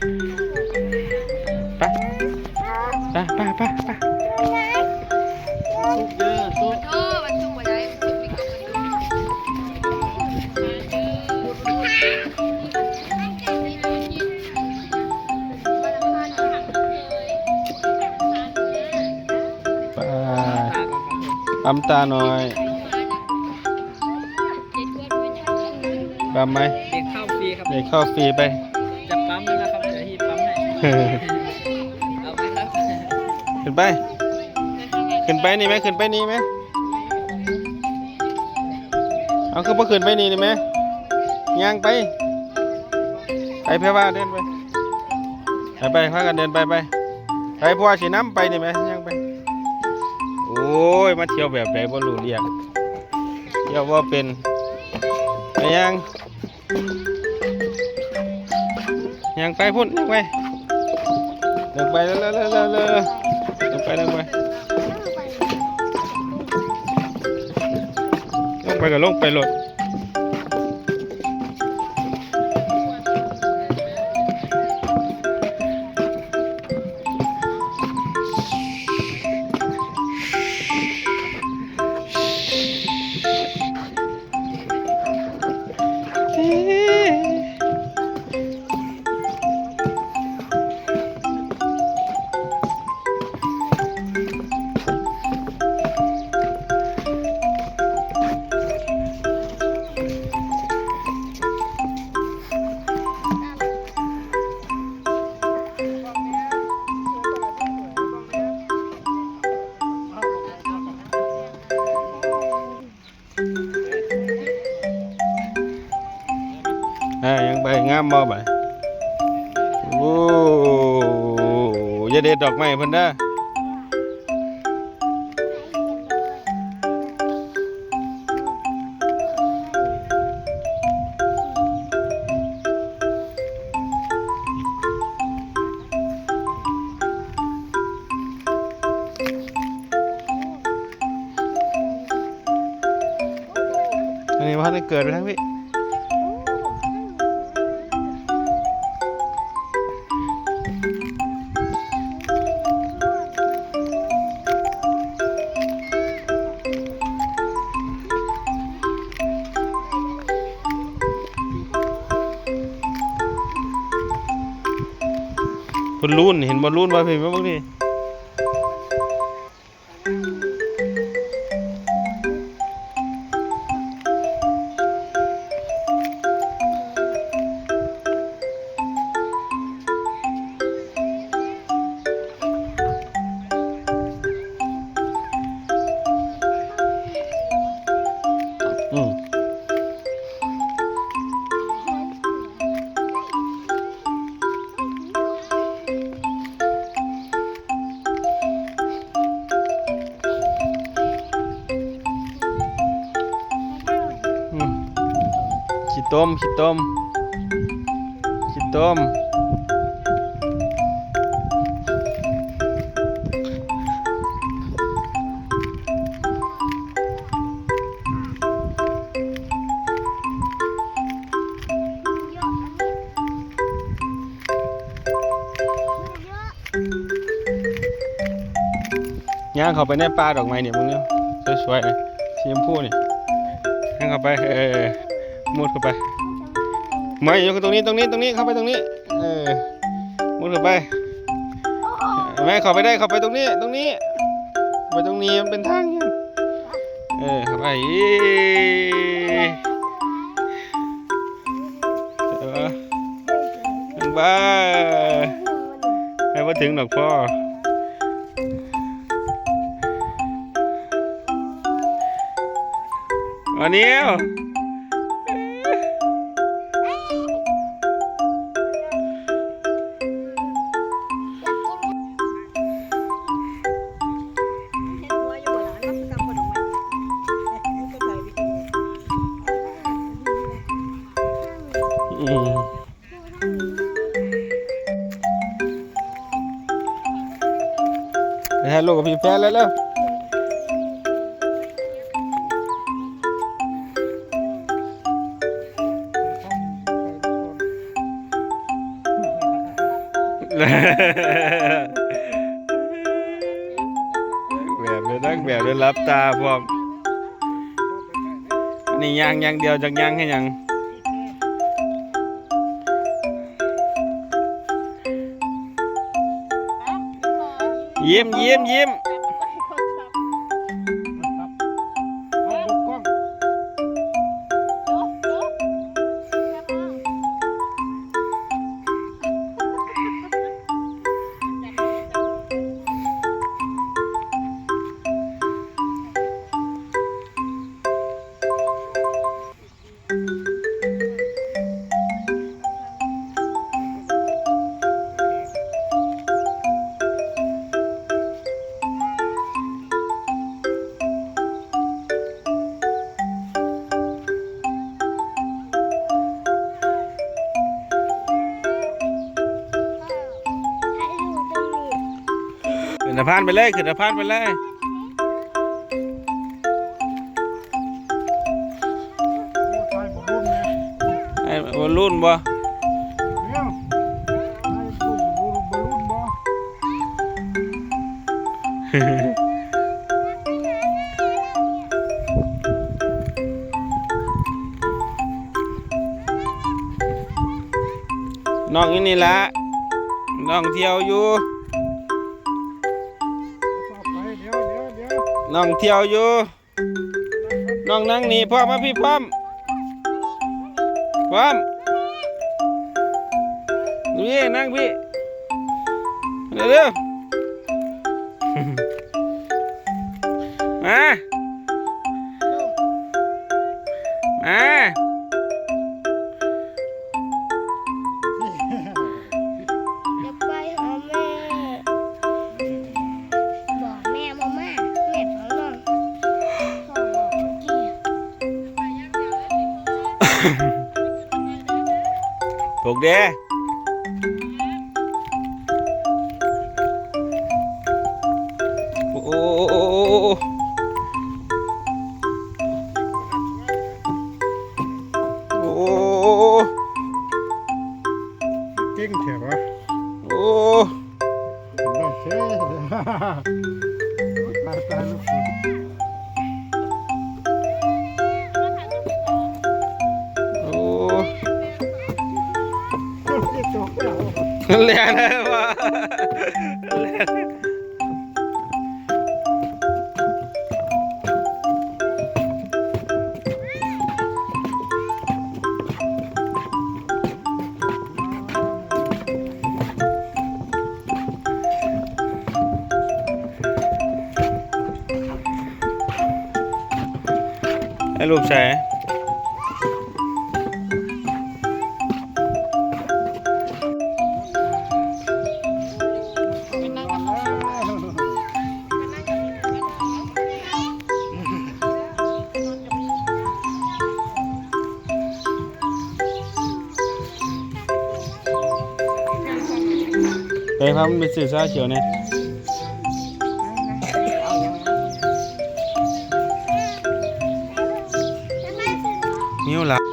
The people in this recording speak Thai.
ไปไปไปไปไปทุกเด้อทุกเออมันจุกมาได้จุกมีกับมันไปปั๊มตาหน่อยปั๊มไหมเด็กเข้าฟรีครับเด็กเข้าฟรีไป เอาไหมครับขึ้นไป ขึ้นไปนี่ไหมขึ้นไปนี่ไหมเอาคือพอขึ้นไปนี่นี่ไหมย่างไป ไปเพื่อว่าเดินไป ไปไปพากันเดินไปไปไปพวกสีน้ำไปนี่ไหมย่างไป โอ้ย มาเที่ยวแบบไหนบ่รู้เรียกเที่ยวว่าเป็นไปยังยังไปพุ่นยังไป เดินไปเร็วเร็วเร็วเร็วเร็วเดินไปเดินไปลงไปก็ลงไปลด อ่ายังไปงามบ่ไปโอ้ยาเด็ดดอกไม้เพิ่นเด้ออันนี้ว่าได้เกิดไปทั้งพี่ รุ่นเห็นบอลรุ่นว่าพี่นมาบ้างนี่ ต้มขี้ต้มขี้ต้มย่างเข้าไปในป่าดอกไม้เนี่ยมึงเนี่ยสวยๆเลยสีชมพูนี่ย่างเข้าไปเออ มุดเข้าไป ไม่อยู่ตรงนี้ตรงนี้ตรงนี้เข้าไปตรงนี้ เออมุดเข้าไปแม่เข้าไปได้เข้าไปตรงนี้ ตรงนี้ ไปตรงนี้มันเป็นทางยู่เออเข้าไปอีเออบ้าไม่ว่าถึงดอกพ่อวันนี้ ไปถ่ายรูปกับพี่แฟนแล้วเร็วแบบเลยนักแบบเลยรับตาพร้อมนี่ยางยางเดียวจากยางให้ยัง ยิ้มยิ้มยิ้ม สะพานไปเลยขึ้นสะพานไปเลยไอ้บอลลูนบ่น้องอยู่นี่ละน้องเที่ยวอยู่ น้องเที่ยวอยู่น้องนั่งนี่พ่อมาพี่พร้อมพร้อมนี่นั่งพี่เร็วเร็วมา ถูกเด้โอ้โอ้โอ้โอ้โอ้โอ้โอ้เก่งแถวะโแล้วเรียนเลยวะให้รูปแชร์ ไปพามันเป็นสื่อซาเขียวเนี่ยนิ้วละ